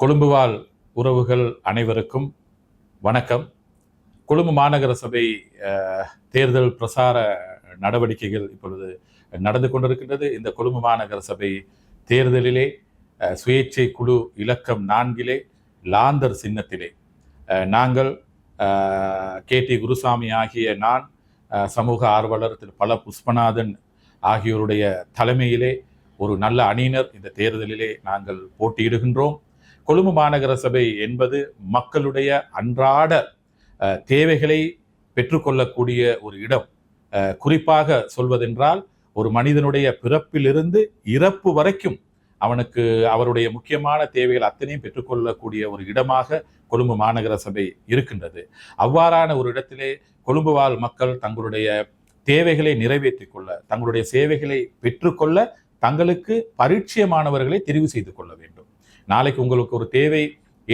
கொழும்புவாழ் உறவுகள் அனைவருக்கும் வணக்கம். கொழும்பு மாநகர சபை தேர்தல் பிரசார நடவடிக்கைகள் இப்பொழுது நடந்து கொண்டிருக்கின்றது. இந்த கொழும்பு மாநகர சபை தேர்தலிலே சுயேட்சை குழு இலக்கம் நான்கிலே லாந்தர் சின்னத்திலே. நாங்கள் கே. டி. குருசாமி ஆகிய நான் சமூக ஆர்வலர் திரு. பல. புஷ்பநாதன் ஆகியோருடைய தலைமையிலே ஒரு நல்ல அணியினர் இந்த தேர்தலிலே நாங்கள் போட்டியிடுகின்றோம். கொழும்பு மாநகர சபை என்பது மக்களுடைய அன்றாட தேவைகளை பெற்றுக்கொள்ளக்கூடிய ஒரு இடம். குறிப்பாக சொல்வதென்றால் ஒரு மனிதனுடைய பிறப்பிலிருந்து இறப்பு வரைக்கும் அவனுக்கு அவருடைய முக்கியமான தேவைகள் அத்தனையும் பெற்றுக்கொள்ளக்கூடிய ஒரு இடமாக கொழும்பு மாநகர சபை இருக்கின்றது. அவ்வாறான ஒரு இடத்திலே கொழும்பு வாழ் மக்கள் தங்களுடைய தேவைகளை நிறைவேற்றிக் கொள்ள தங்களுடைய சேவைகளை பெற்றுக்கொள்ள தங்களுக்கு பரிச்சயமானவர்களை தெரிவு செய்து கொள்ள வேண்டும். நாளைக்கு உங்களுக்கு ஒரு தேவை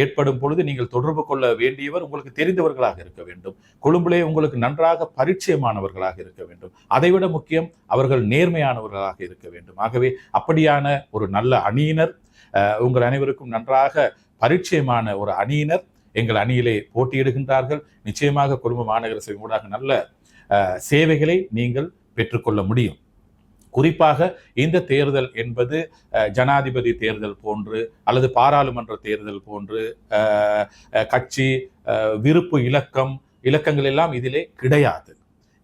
ஏற்படும் பொழுது நீங்கள் தொடர்பு கொள்ள வேண்டியவர் உங்களுக்கு தெரிந்தவர்களாக இருக்க வேண்டும். கொழும்பிலே உங்களுக்கு நன்றாக பரிச்சயமானவர்களாக இருக்க வேண்டும். அதைவிட முக்கியம் அவர்கள் நேர்மையானவர்களாக இருக்க வேண்டும். ஆகவே அப்படியான ஒரு நல்ல அணியினர் உங்கள் அனைவருக்கும் நன்றாக பரிச்சயமான ஒரு அணியினர் எங்கள் அணியிலே போட்டியிடுகின்றார்கள். நிச்சயமாக கொழும்பு மாநகர சபை ஊடாக நல்ல சேவைகளை நீங்கள் பெற்றுக்கொள்ள முடியும். குறிப்பாக இந்த தேர்தல் என்பது ஜனாதிபதி தேர்தல் போன்று அல்லது பாராளுமன்ற தேர்தல் போன்று கட்சி விருப்பு இலக்கம் இலக்கங்கள் எல்லாம் இதிலே கிடையாது.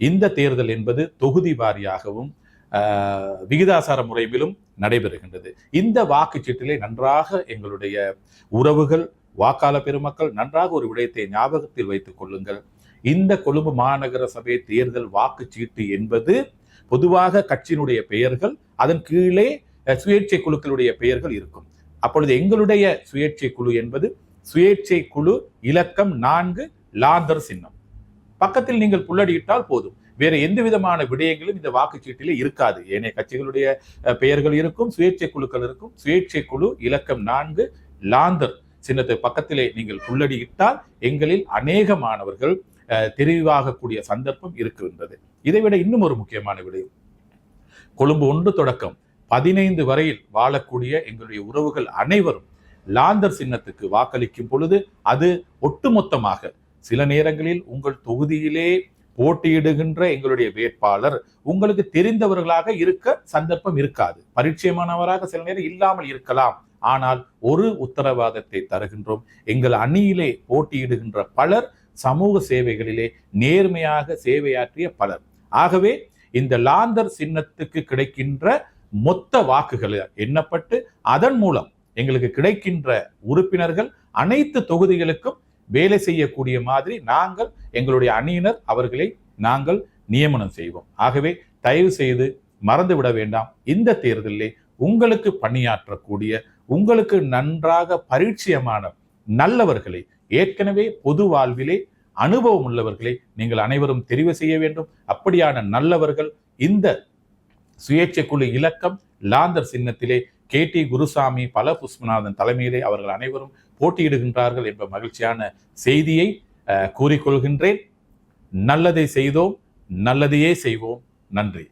இந்த தேர்தல் என்பது தொகுதி வாரியாகவும் விகிதாசார முறையிலும் நடைபெறுகின்றது. இந்த வாக்குச்சீட்டிலே நன்றாக எங்களுடைய உறவுகள் வாக்காள பெருமக்கள் நன்றாக ஒரு விடயத்தை ஞாபகத்தில் வைத்துக் கொள்ளுங்கள். இந்த கொழும்பு மாநகர சபை தேர்தல் வாக்குச்சீட்டு என்பது பொதுவாக கட்சியினுடைய பெயர்கள் அதன் கீழே சுயேட்சை குழுக்களுடைய பெயர்கள் இருக்கும். அப்பொழுது எங்களுடைய சுயேட்சை குழு என்பது சுயேட்சை குழு இலக்கம் நான்கு லாந்தர் சின்னம். பக்கத்தில் நீங்கள் புள்ளடியிட்டால் போதும். வேற எந்த விதமான விடயங்களும் இந்த வாக்குச்சீட்டிலே இருக்காது. ஏனைய கட்சிகளுடைய பெயர்கள் இருக்கும் சுயேட்சை குழுக்கள் இருக்கும். சுயேட்சை குழு இலக்கம் நான்கு லாந்தர் சின்னத்தை பக்கத்திலே நீங்கள் புள்ளடியிட்டால் எங்களில் அநேக மாணவர்கள் தெரிவாகக்கூடிய சந்தர்ப்பம் இருக்கின்றது. இதைவிட இன்னும் ஒரு முக்கியமான விடயம். கொழும்பு ஒன்று தொடக்கம். பதினைந்து வரையில் வாழக்கூடிய எங்களுடைய உறவுகள் அனைவரும் லாந்தர் சின்னத்துக்கு வாக்களிக்கும் பொழுது அது ஒட்டுமொத்தமாக சில நேரங்களில் உங்கள் தொகுதியிலே போட்டியிடுகின்ற எங்களுடைய வேட்பாளர் உங்களுக்கு தெரிந்தவர்களாக இருக்க சந்தர்ப்பம் இருக்காது. பரிச்சயமானவராக சில நேரம் இல்லாமல் இருக்கலாம். ஆனால் ஒரு உத்தரவாதத்தை தருகின்றோம். எங்கள் அணியிலே போட்டியிடுகின்ற பலர் சமூக சேவைகளிலே நேர்மையாக சேவையாற்றிய பலர். ஆகவே இந்த லாந்தர் சின்னத்துக்கு கிடைக்கின்ற மொத்த வாக்குகள் எண்ணப்பட்டு அதன் மூலம் எங்களுக்கு கிடைக்கின்ற உறுப்பினர்கள் அனைத்து தொகுதிகளுக்கும் வேலை செய்யக்கூடிய மாதிரி நாங்கள் எங்களுடைய அணியினர் அவர்களை நாங்கள் நியமனம் செய்வோம். ஆகவே தயவு செய்து மறந்துவிட வேண்டாம். இந்த தேர்தலிலே உங்களுக்கு பணியாற்றக்கூடிய உங்களுக்கு நன்றாக பரிச்சயமான நல்லவர்களை ஏற்கனவே பொது வாழ்விலே அனுபவம் உள்ளவர்களை நீங்கள் அனைவரும் தெரிவு செய்ய வேண்டும். அப்படியான நல்லவர்கள் இந்த சுயேட்சை குழு இலக்கம் லாந்தர் சின்னத்திலே கே டி குருசாமி பல புஷ்மநாதன் தலைமையிலே அவர்கள் அனைவரும் போட்டியிடுகின்றார்கள் என்ற மகிழ்ச்சியான செய்தியை கூறிக்கொள்கின்றேன். நல்லதை செய்தோம் நல்லதையே செய்வோம். நன்றி.